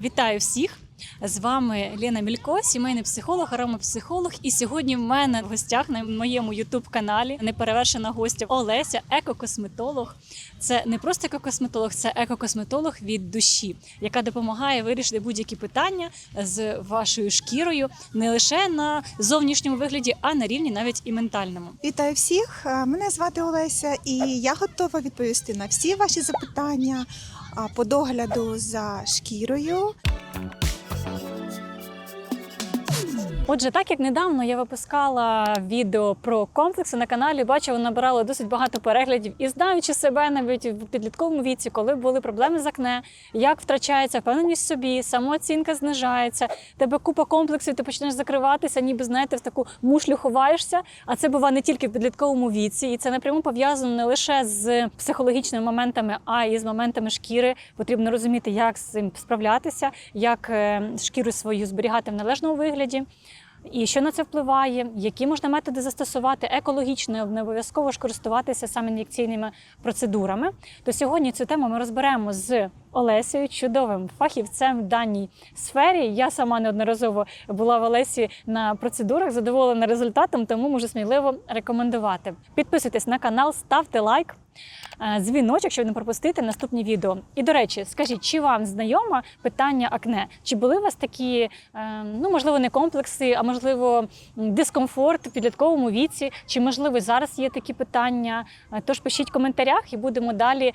Вітаю всіх! З вами Лена Мілько, сімейний психолог, аромапсихолог. І сьогодні в мене в гостях на моєму ютуб-каналі неперевершена гостя Олеся, екокосметолог. Це не просто екокосметолог, це екокосметолог від душі, яка допомагає вирішити будь-які питання з вашою шкірою не лише на зовнішньому вигляді, а на рівні навіть і ментальному. Вітаю всіх! Мене звати Олеся, і я готова відповісти на всі ваші запитання по догляду за шкірою. Отже, так як недавно я випускала відео про комплекси на каналі, бачу, воно набирало досить багато переглядів і знаючи себе навіть в підлітковому віці, коли були проблеми з акне, як втрачається впевненість в собі, самооцінка знижається, тебе купа комплексів, ти почнеш закриватися, ніби знаєте, в таку мушлю ховаєшся. А це буває не тільки в підлітковому віці, і це напряму пов'язано не лише з психологічними моментами, а й з моментами шкіри. Потрібно розуміти, як з цим справлятися, як е, шкіру свою зберігати в належному вигляді. І що на це впливає, які можна методи застосувати екологічно, не обов'язково ж користуватися саме ін'єкційними процедурами. То сьогодні цю тему ми розберемо з Олесею, чудовим фахівцем в даній сфері. Я сама неодноразово була в Олесі на процедурах, задоволена результатом, тому можу сміливо рекомендувати. Підписуйтесь на канал, ставте лайк. е, Дзвіночок, щоб не пропустити наступні відео. І до речі, скажіть, чи вам знайоме питання акне? Чи були у вас такі, е, ну можливо, не комплекси, а можливо, дискомфорт в підлітковому віці? Чи можливо зараз є такі питання? Е, Тож пишіть в коментарях і будемо далі.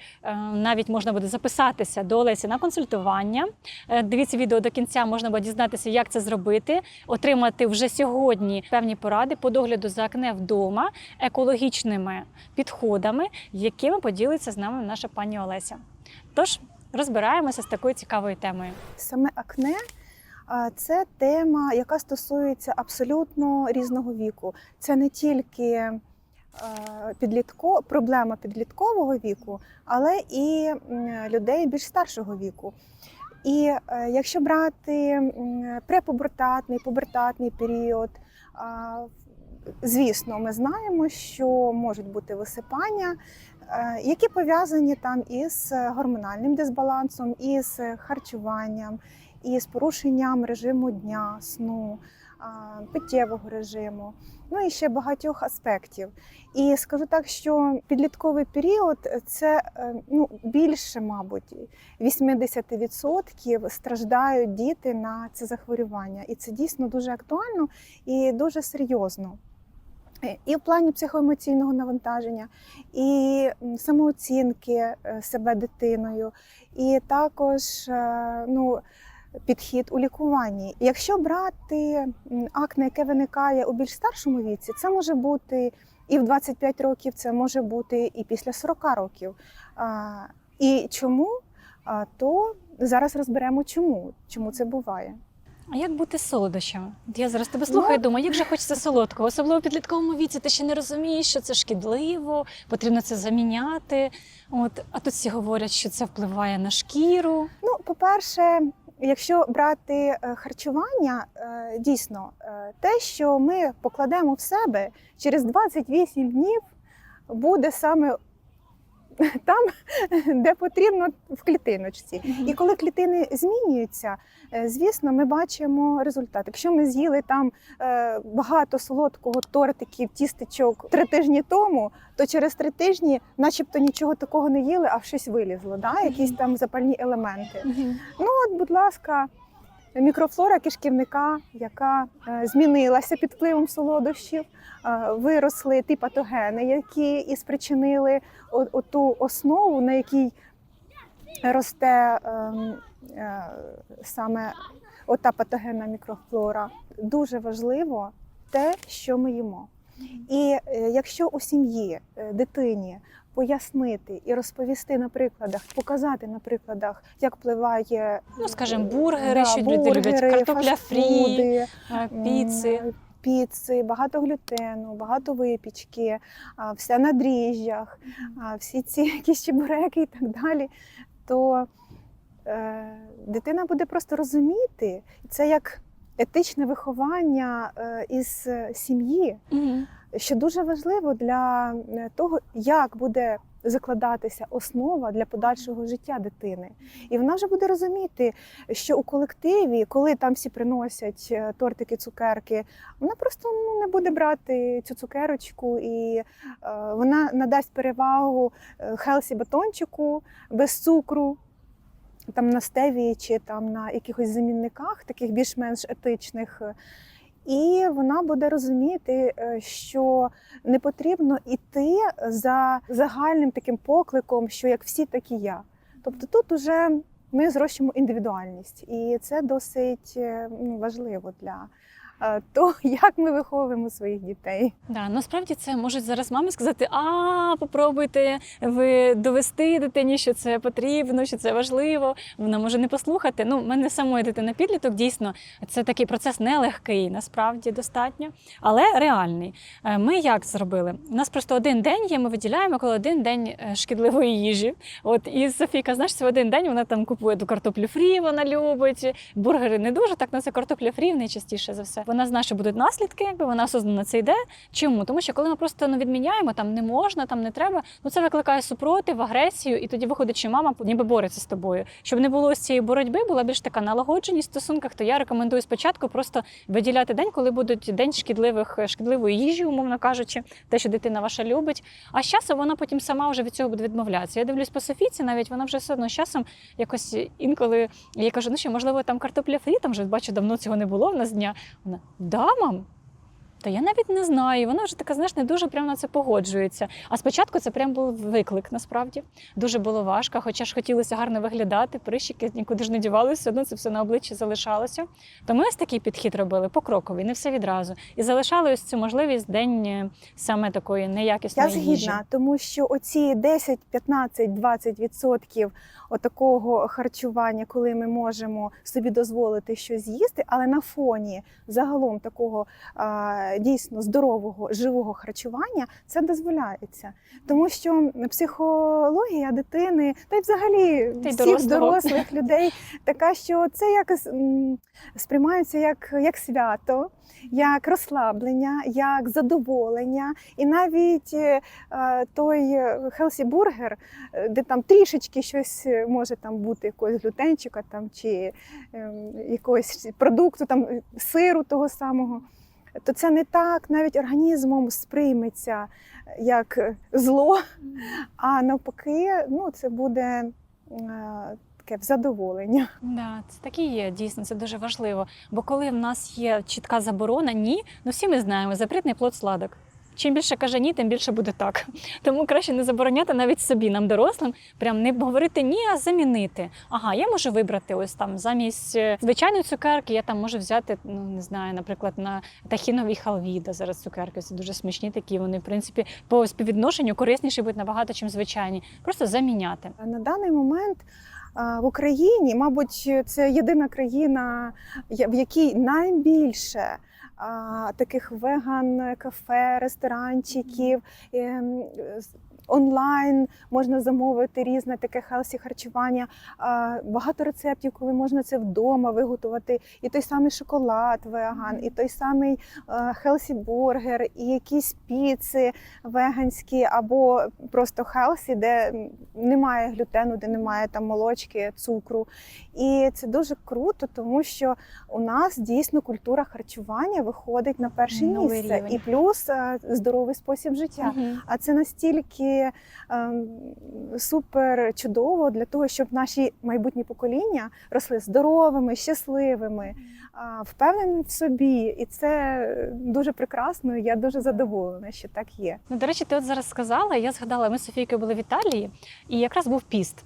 Навіть можна буде записатися до Олесі на консультування. Е, Дивіться відео до кінця, можна буде дізнатися, як це зробити, отримати вже сьогодні певні поради по догляду за акне вдома, екологічними підходами, якими поділиться з нами наша пані Олеся. Тож розбираємося з такою цікавою темою. Саме акне це тема, яка стосується абсолютно різного віку. Це не тільки підлітко, проблема підліткового віку, але і людей більш старшого віку. І е, якщо брати препубертатний, пубертатний період, звісно, ми знаємо, що можуть бути висипання, е, які пов'язані там із гормональним дисбалансом, із харчуванням, із порушенням режиму дня, сну, питтєвого режиму, ну і ще багатьох аспектів. І скажу так, що підлітковий період це е, ну, більше, мабуть, 80% страждають діти на це захворювання. І це дійсно дуже актуально і дуже серйозно. Е, І в плані психоемоційного навантаження, і самооцінки е, себе дитиною, і також ну, підхід у лікуванні. Якщо брати акне, яке виникає у більш старшому віці, це може бути і в 25 років, це може бути і після 40 років. І чому? То зараз розберемо, чому, чому це буває. А як бути солодощами? Я зараз тебе слухаю і думаю, як же хочеться солодкого, особливо в підлітковому віці. Ти ще не розумієш, що це шкідливо, потрібно це заміняти. От а тут всі говорять, що це впливає на шкіру. Ну, по-перше, якщо брати е, харчування, е, дійсно, е, те, що ми покладемо в себе через 28 днів, буде саме там, де потрібно в клітиночці. І коли клітини змінюються, е, звісно, ми бачимо результат. Якщо ми з'їли там е, багато солодкого тортиків, тістечок три тижні тому, то через три тижні, начебто, нічого такого не їли, а щось вилізло, да? якісь там запальні елементи. Ну, от, будь ласка, мікрофлора кишківника, яка е, змінилася під впливом солодощів, е, виросли ті патогени, які і спричинили оту основу, на якій росте ем, е, саме ота патогенна мікрофлора. Дуже важливо те, що ми їмо. І якщо у сім'ї дитині пояснити і розповісти на прикладах, показати на прикладах, як впливає Ну, скажімо, бургери, да, що люди люблять, картопля фрі, е, піци. піци, багато глютену, багато випічки, все на дріжджах, всі ці якісь чебуреки і так далі, то е, дитина буде просто розуміти це як етичне виховання е, із е, сім'ї, що дуже важливо для е, того, як буде закладатися основа для подальшого життя дитини. І вона вже буде розуміти, що у колективі, коли там всі приносять тортики, цукерки, вона просто ну, не буде брати цю цукерочку, і е, вона надасть перевагу хелсі батончику без цукру. Там на стевії чи там на якихось замінниках, таких більш-менш етичних, і вона буде розуміти, е, що не потрібно йти за загальним таким покликом, що як всі, так і я. Тобто тут уже ми зрощимо індивідуальність, і це досить е, ну, важливо для е, того, як ми виховуємо своїх дітей. Да, насправді це можуть зараз мами сказати: а попробуйте ви довести дитині, що це потрібно, що це важливо. Вона може не послухати. Ну, в мене самої дитина підліток дійсно це такий процес нелегкий, насправді достатньо, але реальний. Е, Ми як зробили? У нас просто один день є. Ми виділяємо коли один день е, шкідливої їжі. От і Софійка, знаєш, в один день вона там купує ту картоплю фрі, вона любить. Бургери не дуже так, але це картопля фрі найчастіше за все. Вона знає, що будуть наслідки, якби вона осознано це йде. Чому? Тому що коли ми просто ну, відміняємо, там не можна, там не треба, ну це викликає супротив, агресію, і тоді виходить, що мама ніби бореться з тобою. Щоб не було ось цієї боротьби, була більш така налагодженість в стосунках, то я рекомендую спочатку просто виділяти день, коли будуть день шкідливих шкідливої їжі, умовно кажучи, те, що дитина ваша любить. А з часом вона потім сама вже від цього буде відмовлятися. Я дивлюсь по Софійці, навіть вона вже все одно з часом якось інколи я кажу, ну що, можливо, там картопля фрі, там вже бачу, давно цього не було в нас дня. Да, мам. Та я навіть не знаю. Вона вже така, знаєш, не дуже прямо на це погоджується. А спочатку це прям був виклик, насправді. Дуже було важко, хоча ж хотілося гарно виглядати, прищики нікуди ж не дівалися, все одно це все на обличчі залишалося. То ми ось такий підхід робили покроковий, не все відразу. І залишали ось цю можливість день е, саме такої Я неякісної їжі. згідна, тому що оці 10, 15, 20 відсотків отакого харчування, коли ми можемо собі дозволити щось з'їсти, але на фоні загалом такого а, дійсно здорового живого харчування це дозволяється. Тому що психологія дитини, та й взагалі Та й всіх дорослого. дорослих людей така, що це якось сприймається як, як свято, як розслаблення, як задоволення. І навіть е, е, той хелсі бургер, е, де там трішечки щось е, може там бути якогось глютенчика там, чи ем, якогось продукту, там е, сиру того самого. То це не так навіть організмом сприйметься як е, зло, а навпаки, ну це буде Таке в задоволення. Да, це так і є, дійсно, це дуже важливо. Бо коли в нас є чітка заборона, ні, ну всі ми знаємо, запретний плод сладок. Чим більше каже ні, тим більше буде так. Тому краще не забороняти навіть собі, нам дорослим, прям не говорити ні, а замінити. Ага, я можу вибрати ось там замість е, звичайної цукерки, я там можу взяти, ну не знаю, наприклад, на тахіновій халві, де зараз цукерки це дуже смачні такі. Вони, в принципі, по співвідношенню корисніші будуть набагато, чим звичайні. Просто заміняти. На даний момент в Україні, мабуть, це єдина країна, в якій найбільше таких веган-кафе, ресторанчиків. Онлайн можна замовити різне таке хелсі харчування, багато рецептів, коли можна це вдома виготувати. І той самий шоколад веган, і той самий хелсі бургер, і якісь піци веганські або просто хелсі, де немає глютену, де немає там молочки, цукру. І це дуже круто, тому що у нас дійсно культура харчування виходить на перше Новий місце, рівень. і плюс е, здоровий спосіб життя. Мгм. А це настільки ем, супер чудово для того, щоб наші майбутні покоління росли здоровими, щасливими, впевнені в собі. І це дуже прекрасно. Я дуже задоволена, що так є. Ну, до речі, ти от зараз сказала, я згадала, ми з Софійкою були в Італії, і якраз був піст.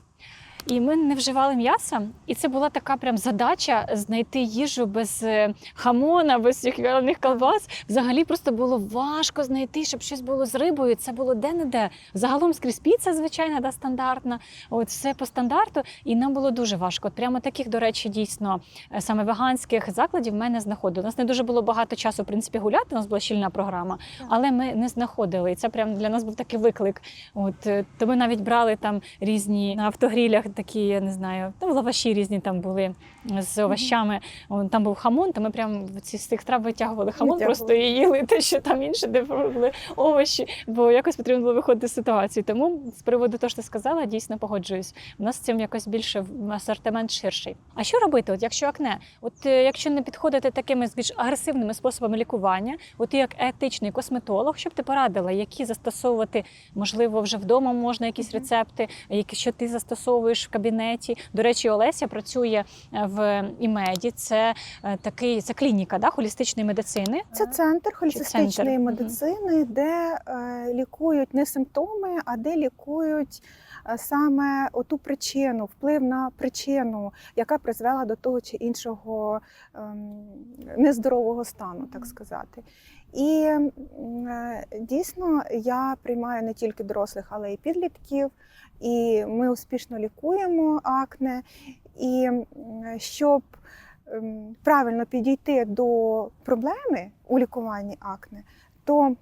І ми не вживали м'яса, і це була така прям задача знайти їжу без е, хамона, без цих вялених колбас. Взагалі просто було важко знайти, щоб щось було з рибою. Це було де-не-де. Загалом скрізь піца, звичайна, да, стандартна. От все по стандарту, і нам було дуже важко. От прямо таких, до речі, дійсно е, саме веганських закладів ми не знаходили. У нас не дуже було багато часу, в принципі, гуляти. У нас була щільна програма, але ми не знаходили. І це прям для нас був такий виклик. От е, то ми навіть брали там різні на автогрілях такі, я не знаю, там лаваші різні там були з овощами. О, Там був хамон, то ми прям ці з цих трав витягували хамон, Витягували. просто і їли те, що там інше, де були овочі, бо якось потрібно було виходити з ситуації. Тому з приводу того, що ти сказала, дійсно погоджуюсь. У нас з цим якось більше асортимент ширший. А що робити, от якщо акне? От е, якщо не підходити такими з більш агресивними способами лікування, от ти як етичний косметолог, що б ти порадила, які застосовувати, можливо, вже вдома можна якісь рецепти, які що ти застосовуєш в кабінеті. До речі, Олеся працює е, в імеді. Це е, такий це клініка да, холістичної медицини. Це центр центр? холістичної Мгм. медицини, де е, лікують не симптоми, а де лікують е, саме оту причину, вплив на причину, яка призвела до того чи іншого ем, нездорового стану, так сказати. І е, дійсно я приймаю не тільки дорослих, але й підлітків, і ми успішно лікуємо акне. І щоб ем, правильно підійти до проблеми у лікуванні акне, то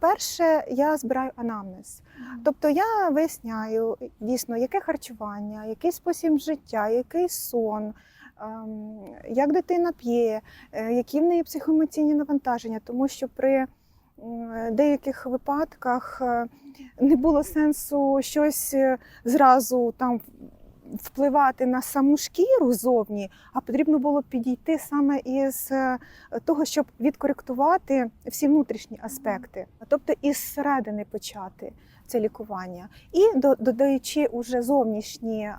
перше я збираю анамнез. Тобто я виясняю дійсно, яке харчування, який спосіб життя, який сон, ем, як дитина п'є, е, які в неї психоемоційні навантаження, тому що при деяких випадках е, не було сенсу щось е, зразу там впливати на саму шкіру зовні, а потрібно було підійти саме із е, того, щоб відкоректувати всі внутрішні аспекти, тобто із середини почати це лікування, і додаючи уже зовнішні е,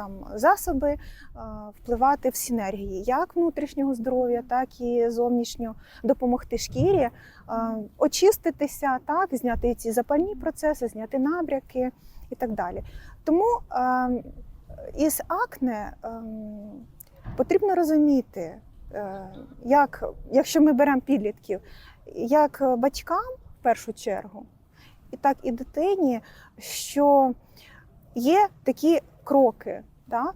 там засоби, е, впливати в синергії як внутрішнього здоров'я, так і зовнішнього допомогти шкірі е, очиститися, так зняти ці запальні процеси, зняти набряки і так далі. Тому ем, із акне ем, потрібно розуміти, е, як, якщо ми беремо підлітків, як батькам в першу чергу, і так і дитині, що є такі кроки, да?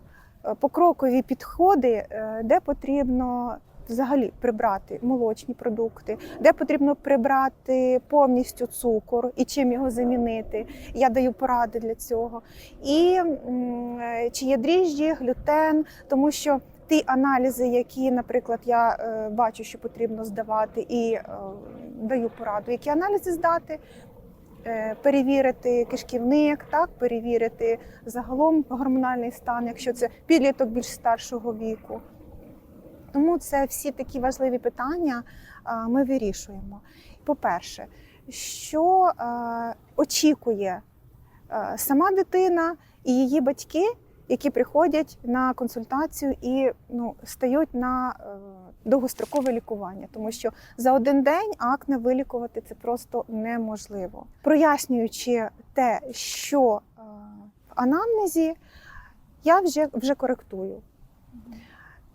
е, покрокові підходи, е, де потрібно взагалі прибрати молочні продукти, де потрібно прибрати повністю цукор і чим його замінити. Я даю поради для цього. І е, чи є дріжджі, глютен, тому що ті аналізи, які, наприклад, я бачу, що потрібно здавати, і даю пораду, які аналізи здати. Е, Перевірити кишківник, так перевірити загалом гормональний стан, якщо це підліток більш старшого віку. Тому це всі такі важливі питання ми вирішуємо. По-перше, що очікує сама дитина і її батьки, які приходять на консультацію і ну, стають на е, довгострокове лікування, тому що за один день акне вилікувати це просто неможливо. Прояснюючи те, що е, в анамнезі, я вже, вже коректую.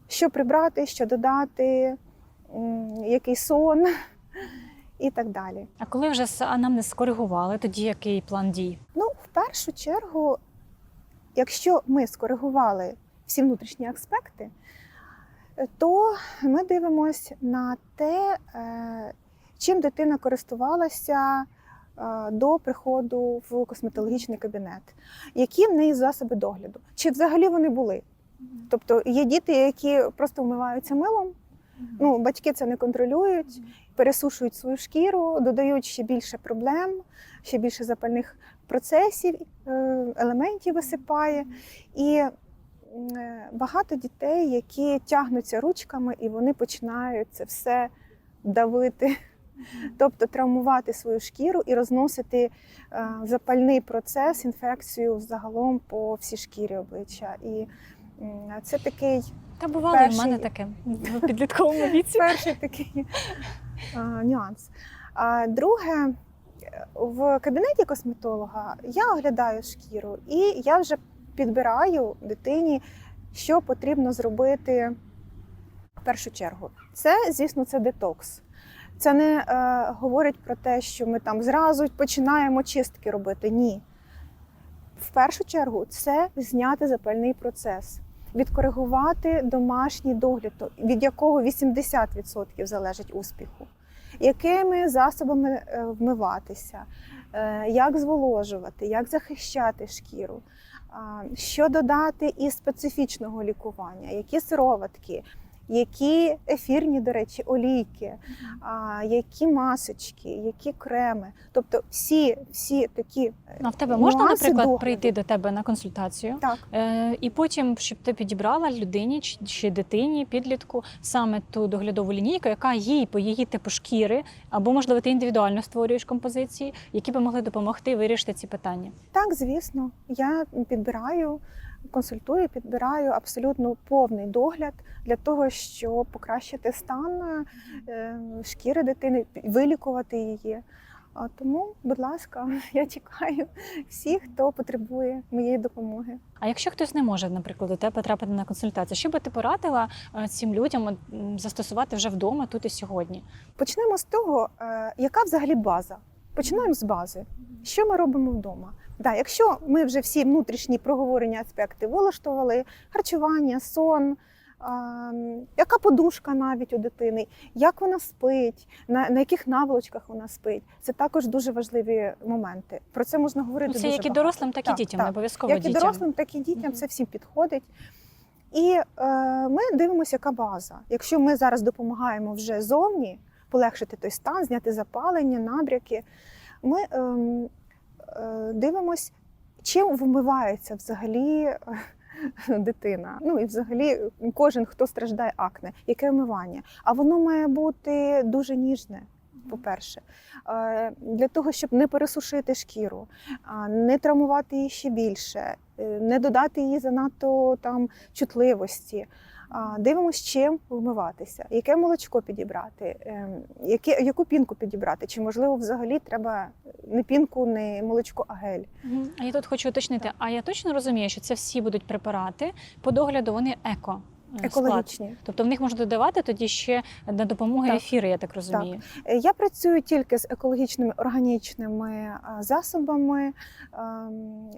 Що прибрати, що додати, який сон і так далі. А коли вже анамнез скоригували, тоді який план дій? Ну, в першу чергу, якщо ми скоригували всі внутрішні аспекти, е, то ми дивимося на те, е, чим дитина користувалася е, до приходу в косметологічний кабінет, які в неї засоби догляду, чи взагалі вони були. Тобто є діти, які просто вмиваються милом, ну, батьки це не контролюють, пересушують свою шкіру, додають ще більше проблем, ще більше запальних процесів, е, елементів висипає. І е, багато дітей, які тягнуться ручками, і вони починають це все давити, тобто травмувати свою шкіру і розносити е, запальний процес, інфекцію загалом по всій шкірі обличчя. І це такий Та бувало і в мене таке в підлітковому віці. перший такий а, нюанс. А друге, в кабінеті косметолога я оглядаю шкіру, і я вже підбираю дитині, що потрібно зробити в першу чергу. Це, звісно, це детокс. Це не е, говорить про те, що ми там зразу починаємо чистки робити. Ні. В першу чергу це зняти запальний процес, відкоригувати домашній догляд, від якого 80% залежить успіху. Якими засобами е, вмиватися, е, як зволожувати, як захищати шкіру. Що додати із специфічного лікування, які сироватки, які ефірні, до речі, олійки, а, які масочки, які креми. Тобто всі, всі такі е, Ну, А в тебе можна, нюанси наприклад, догляду. прийти до тебе на консультацію? Так. Е, і потім, щоб ти підібрала людині чи, чи дитині, підлітку саме ту доглядову лінійку, яка їй по її типу шкіри, або можливо ти індивідуально створюєш композиції, які би могли допомогти вирішити ці питання. Так, звісно, я підбираю, консультую, підбираю абсолютно повний догляд для того, щоб покращити стан е, шкіри дитини, вилікувати її. Тому, будь ласка, я чекаю всіх, хто потребує моєї допомоги. А якщо хтось не може, наприклад, до тебе потрапити на консультацію, що би ти порадила е, цим людям застосувати вже вдома тут і сьогодні? Почнемо з того, е, яка взагалі база. Починаємо з бази. Що ми робимо вдома? Да, якщо ми вже всі внутрішні проговорені аспекти вилаштували, харчування, сон, а, яка подушка навіть у дитини, як вона спить, на, на яких наволочках вона спить, це також дуже важливі моменти. Про це можна говорити. Ну, це дуже як і дорослим, так і дітям, так. не обов'язково Як і дорослим, так і дітям це всім підходить. І е, ми дивимося, яка база. Якщо ми зараз допомагаємо вже зовні полегшити той стан, зняти запалення, набряки, ми е, дивимось, чим вмивається взагалі е, дитина. Ну і взагалі кожен, хто страждає акне, яке вмивання. А воно має бути дуже ніжне. По-перше, Е, для того, щоб не пересушити шкіру, не травмувати її ще більше, е, не додати їй занадто там чутливості. А, Дивимось, чим вмиватися, яке молочко підібрати, ем, яке, яку пінку підібрати, чи можливо взагалі треба не пінку, не молочко, а гель. А я тут хочу уточнити: а я точно розумію, що це всі будуть препарати по догляду, вони еко. е, склад. Екологічні. Тобто в них можна додавати тоді ще на допомогу Так. ефіри, я так розумію. Е, Я працюю тільки з екологічними органічними засобами. Ем,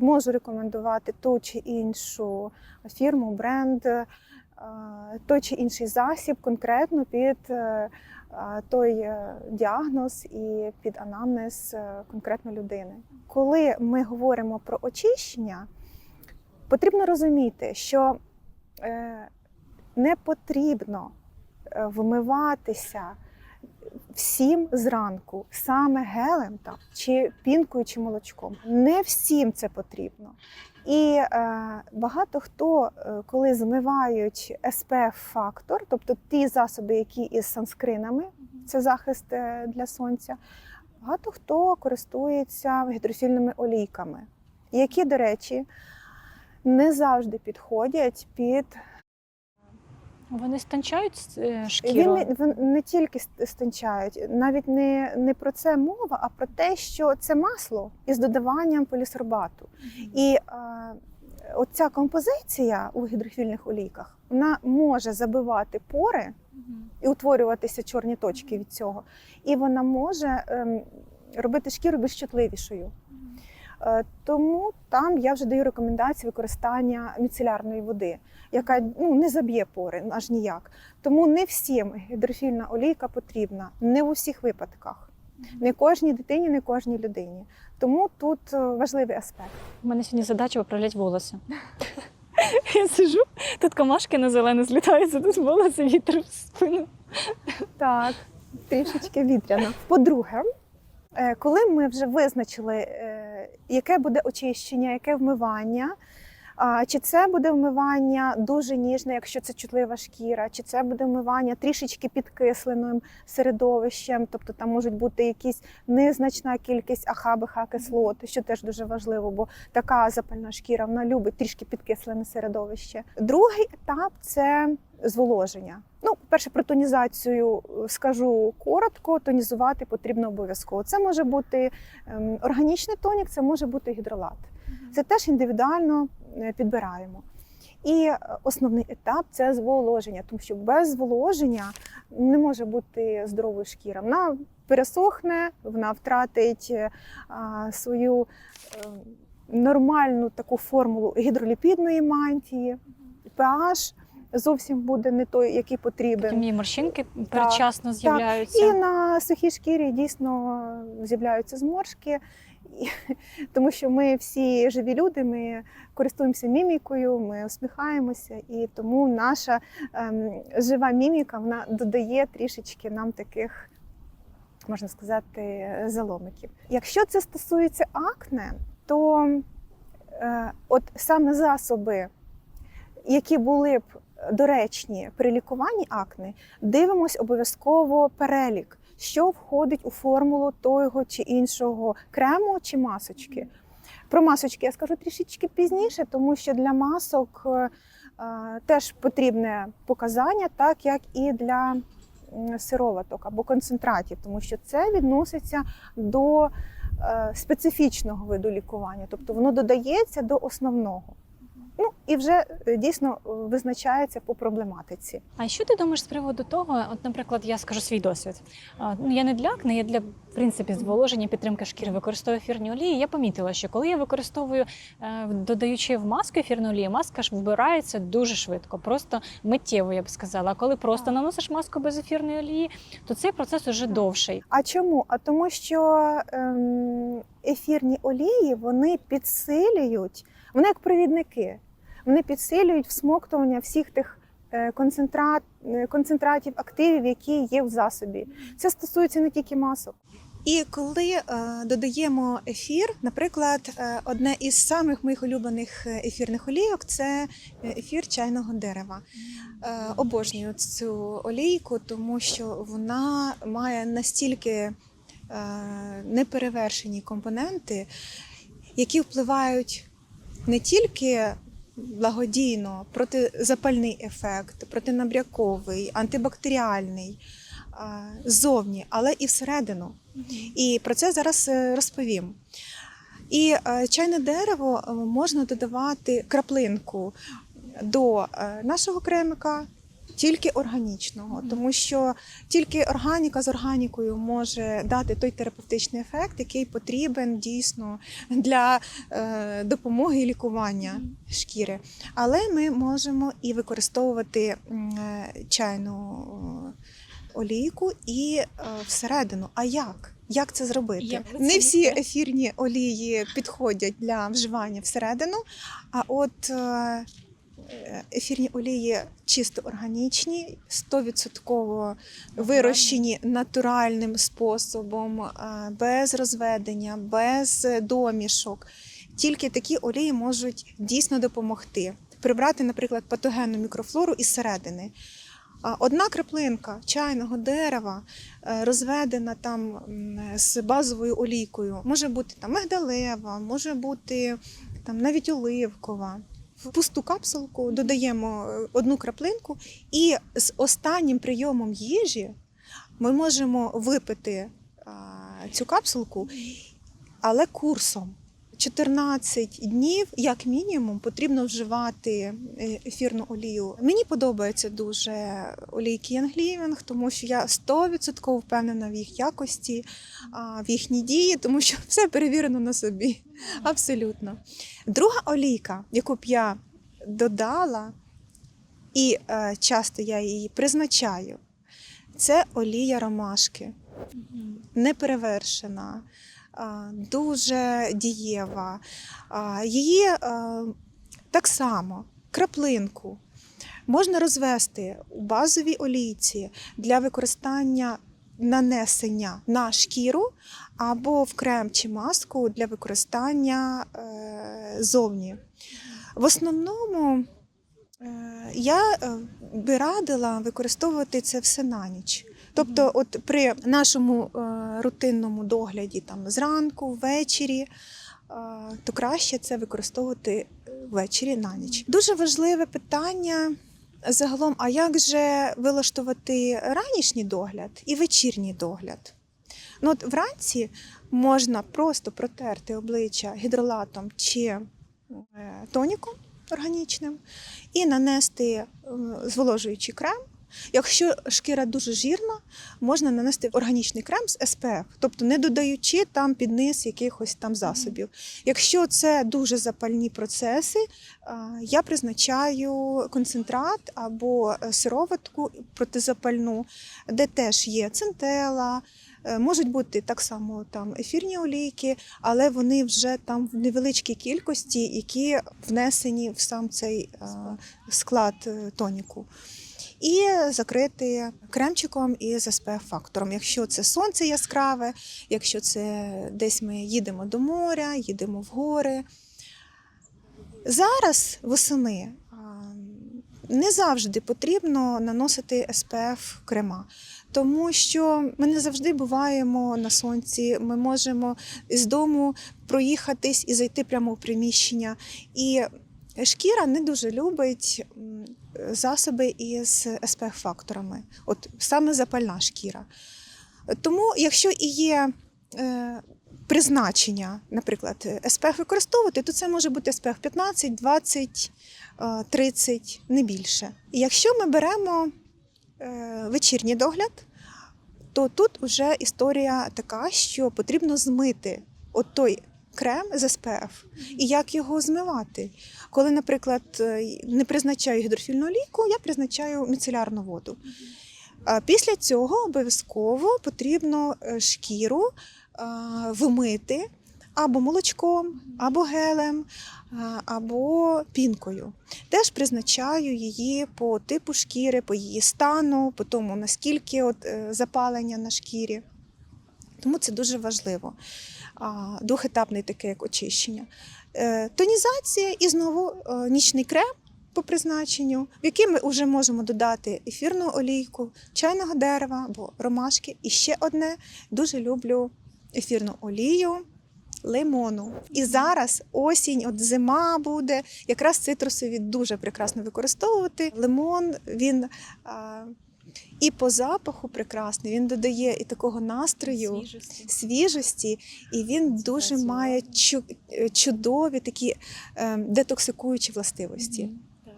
Можу рекомендувати ту чи іншу фірму, бренд, е, той чи інший засіб конкретно під е, той е, діагноз і під анамнез е, конкретно людини. Коли ми говоримо про очищення, потрібно розуміти, що не потрібно вмиватися всім зранку, саме гелем там, чи пінкою, чи молочком. Не всім це потрібно. І е, багато хто, е, коли змивають SPF-фактор, тобто ті засоби, які із санскринами, це захист е, для сонця, багато хто користується гідрофільними олійками, які, до речі, не завжди підходять під Вони стончають е, Він шкіру. не, він не тільки ст- стончають, навіть не, не про це мова, а про те, що це масло із додаванням полісорбату. І е, оця композиція у гідрофільних олійках вона може забивати пори Мгм. і утворюватися чорні точки від цього. І вона може ем, робити шкіру більш чутливішою. Е, Тому там я вже даю рекомендації використання міцелярної води, яка ну, не заб'є пори аж ніяк. Тому не всім гідрофільна олійка потрібна, не в усіх випадках, не кожній дитині, не кожній людині. Тому тут е, важливий аспект. У мене сьогодні задача виправляти волосся. Я сижу, тут комашки на зелене злітаються, тут волосся вітер в спину. Так, трішечки вітряно. По-друге, е, коли ми вже визначили, яке буде очищення, яке вмивання, чи це буде вмивання дуже ніжне, якщо це чутлива шкіра, чи це буде вмивання трішечки підкисленим середовищем, тобто там можуть бути якісь незначна кількість АХ-БХ кислот, що теж дуже важливо, бо така запальна шкіра вона любить трішки підкислене середовище. Другий етап це зволоження. Ну, перше, про тонізацію е, скажу коротко. Тонізувати потрібно обов'язково. Це може бути ем, органічний тонік, це може бути гідролат. Це теж індивідуально підбираємо. І е, основний етап це зволоження, тому що без зволоження не може бути здорової шкіра. Вона пересохне, вона втратить е, свою е, нормальну таку формулу гідроліпідної мантії, pH зовсім буде не той, який потрібен. Мені морщинки передчасно з'являються. І на сухій шкірі дійсно з'являються зморшки. тому що ми всі живі люди, ми користуємося мімікою, ми усміхаємося, і тому наша ем, жива міміка вона додає трішечки нам таких, можна сказати, заломиків. Якщо це стосується акне, то е, от саме засоби, які були б доречні при лікуванні акне, дивимось обов'язково перелік, що входить у формулу того чи іншого крему чи масочки. Про масочки я скажу трішечки пізніше, тому що для масок е, е, теж потрібне показання, так як і для сироваток або концентратів, тому що це відноситься до е, специфічного виду лікування, тобто воно додається до основного. Ну і вже е, дійсно е, визначається по проблематиці. А що ти думаєш з приводу того? От, наприклад, я скажу свій досвід. Ну я не для акне, я для в принципі зволоження, підтримки шкіри використовую ефірні олії. Я помітила, що коли я використовую, е, додаючи в маску ефірну олію, маска ж вбирається дуже швидко, просто миттєво, я б сказала. А коли просто наносиш маску без ефірної олії, то цей процес уже довший. А чому? А тому, що ем, ефірні олії вони підсилюють, вони як провідники, вони підсилюють всмоктування всіх тих е, концентрат, е, концентратів активів, які є в засобі. Це стосується не тільки масок. І коли е, додаємо ефір, наприклад, е, одне із самих моїх улюблених е, ефірних олійок це ефір чайного дерева. Е, обожнюю цю олійку, тому що вона має настільки е, неперевершені компоненти, які впливають не тільки благодійно, протизапальний ефект, протинабряковий, антибактеріальний а, ззовні, але і всередину. І про це зараз е, розповім. І е, чайне дерево е, можна додавати краплинку до е, нашого кремика. Тільки органічного, тому що тільки органіка з органікою може дати той терапевтичний ефект, який потрібен дійсно для е, допомоги і лікування шкіри. Але ми можемо і використовувати е, чайну олійку і е, всередину. А як? Як це зробити? Як це Не всі ефірні олії підходять для вживання всередину, а от е, ефірні олії чисто органічні, 100% вирощені натуральним способом, е, без розведення, без домішок. Тільки такі олії можуть дійсно допомогти прибрати, наприклад, патогенну мікрофлору із середини. Одна краплинка чайного дерева е, розведена там з базовою олійкою. Може бути там мигдалева, може бути там навіть оливкова. В пусту капсулку додаємо е, одну краплинку, і з останнім прийомом їжі ми можемо випити цю капсулку, але курсом. 14 днів, як мінімум, потрібно вживати е, ефірну олію. Мені подобаються дуже олійки Янглівінг, тому що я 100% впевнена в їх якості, в їхній дії, тому що все перевірено на собі. Абсолютно. Друга олійка, яку б я додала, і е, часто я її призначаю, це олія ромашки неперевершена, дуже дієва. Її е, так само краплинку можна розвести у базовій олійці для використання нанесення на шкіру або в крем чи маску для використання е, зовні. В основному е, я би радила використовувати це все на ніч. Тобто, от при нашому рутинному догляді там зранку, ввечері, е, то краще це використовувати е, ввечері на ніч. Дуже важливе питання загалом: а як же вилаштувати ранішній догляд і вечірній догляд? Ну, от вранці можна просто протерти обличчя гідролатом чи е, тоніком органічним і нанести зволожуючий крем. Якщо шкіра дуже жирна, можна нанести органічний крем з SPF, тобто не додаючи там під низ якихось там засобів. Якщо це дуже запальні процеси, я призначаю концентрат або е, сироватку протизапальну, де теж є центела, Е, Можуть бути так само там ефірні олійки, але вони вже там в невеличкій кількості, які внесені в сам цей е, склад тоніку. І закрити кремчиком із SPF-фактором. Якщо це сонце яскраве, якщо це десь ми їдемо до моря, їдемо в гори. Зараз восени не завжди потрібно наносити SPF крема, тому що ми не завжди буваємо на сонці. Ми можемо з дому проїхатись і зайти прямо в приміщення. І шкіра не дуже любить засоби із SPF-факторами, от саме запальна шкіра. Тому, якщо і є е, призначення, наприклад, SPF використовувати, то це може бути SPF 15, 20, е, 30, не більше. Якщо ми беремо е, вечірній догляд, то тут вже історія така, що потрібно змити от той крем з SPF і як його змивати. Коли, наприклад, е, не призначаю гідрофільну олійку, я призначаю міцелярну воду. Після цього обов'язково потрібно е, шкіру а, вмити або молочком, або гелем, або пінкою. Теж призначаю її по типу шкіри, по її стану, по тому, наскільки от, е, запалення на шкірі. Тому це дуже важливо. А, Двохетапне таке як очищення. Е, Тонізація і знову е, нічний крем по призначенню, в який ми вже можемо додати ефірну олійку, чайного дерева або ромашки. І ще одне дуже люблю ефірну олію. Лимону. І зараз осінь, от зима буде, якраз цитрусові дуже прекрасно використовувати. Лимон він а, і по запаху прекрасний, він додає і такого настрою свіжості, і він дуже Працювати. має чу- е, чудові такі е, детоксикуючі властивості. Мгм, так.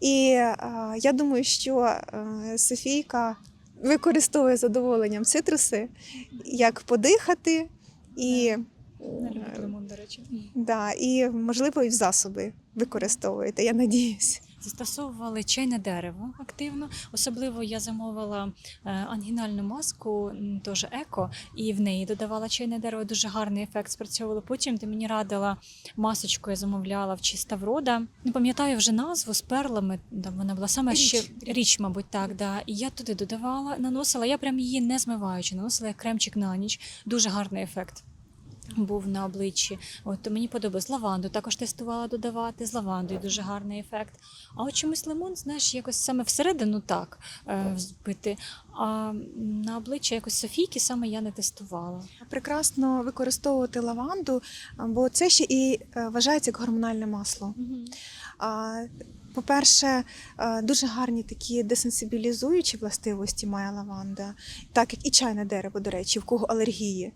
І е, я думаю, що е, Софійка використовує задоволенням цитруси, як подихати, і, Не люблю лимон, до речі. да, і можливо, і в засоби використовуєте. Я надіюсь. Застосовували чайне дерево активно. Особливо я замовила е, ангінальну маску, теж еко, і в неї додавала чайне дерево. Дуже гарний ефект спрацьовувало. Потім ти мені радила масочку, я замовляла в чиста врода. Не пам'ятаю вже назву з перлами. Там вона була саме Річ. ще річ, мабуть, так. Да. І я туди додавала, наносила. Я прям її не змиваючи, наносила як кремчик на ніч. Дуже гарний ефект. Був на обличчі. От мені подобалось. Лаванду також тестувала додавати. З лавандою дуже гарний ефект. А от чомусь лимон, знаєш, якось саме всередину так е, взбити. А на обличчя якось Софійки саме я не тестувала. Прекрасно використовувати лаванду, бо це ще і е, вважається як гормональне масло. А, По-перше, е, дуже гарні такі десенсибілізуючі властивості має лаванда, так як і чайне дерево, до речі, в кого алергії.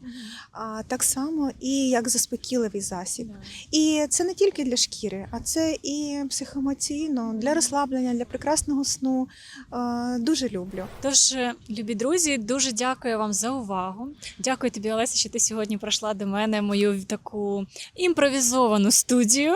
А так само і як заспокійливий засіб. І це не тільки для шкіри, а це і психоемоційно, для розслаблення, для прекрасного сну. Е, Дуже люблю. Тож, е, любі друзі, дуже дякую вам за увагу. Дякую тобі, Олеся, що ти сьогодні прийшла до мене мою таку імпровізовану студію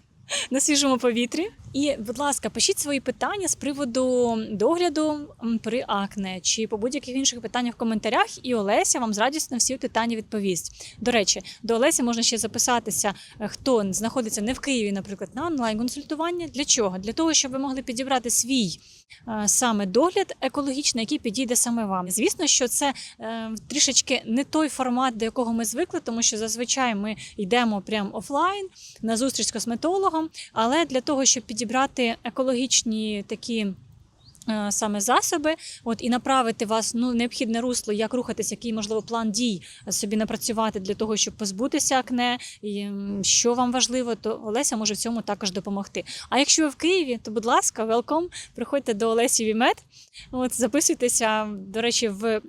на свіжому повітрі. І, будь ласка, пишіть свої питання з приводу догляду при акне чи по будь-яких інших питаннях в коментарях, і Олеся вам з радістю на всі питання відповість. До речі, до Олесі можна ще записатися, е, хто знаходиться не в Києві, наприклад, на онлайн-консультування. Для чого? Для того, щоб ви могли підібрати свій е, саме догляд екологічний, який підійде саме вам. Звісно, що це е, трішечки не той формат, до якого ми звикли, тому що зазвичай ми йдемо прямо офлайн на зустріч з косметологом. Але для того, щоб підібрати екологічні такі. Е, Саме засоби, от і направити вас ну необхідне русло, як рухатись, який можливо план дій собі напрацювати для того, щоб позбутися акне, і що вам важливо, то Олеся може в цьому також допомогти. А якщо ви в Києві, то будь ласка, велком, приходьте до Олесі Вімет. От записуйтеся. До речі, в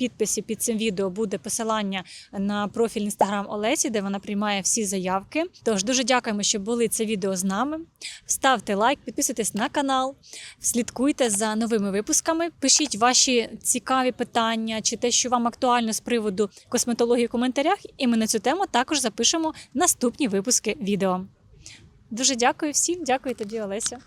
підписі під цим відео буде посилання на профіль інстаграм Олесі, де вона приймає всі заявки. Тож дуже дякуємо, що були це відео з нами. Ставте лайк, підписуйтесь на канал, слідкуйте за новими випусками. Пишіть ваші цікаві питання чи те, що вам актуально з приводу косметології в коментарях, і ми на цю тему також запишемо наступні випуски відео. Дуже дякую всім, дякую тобі, Олеся.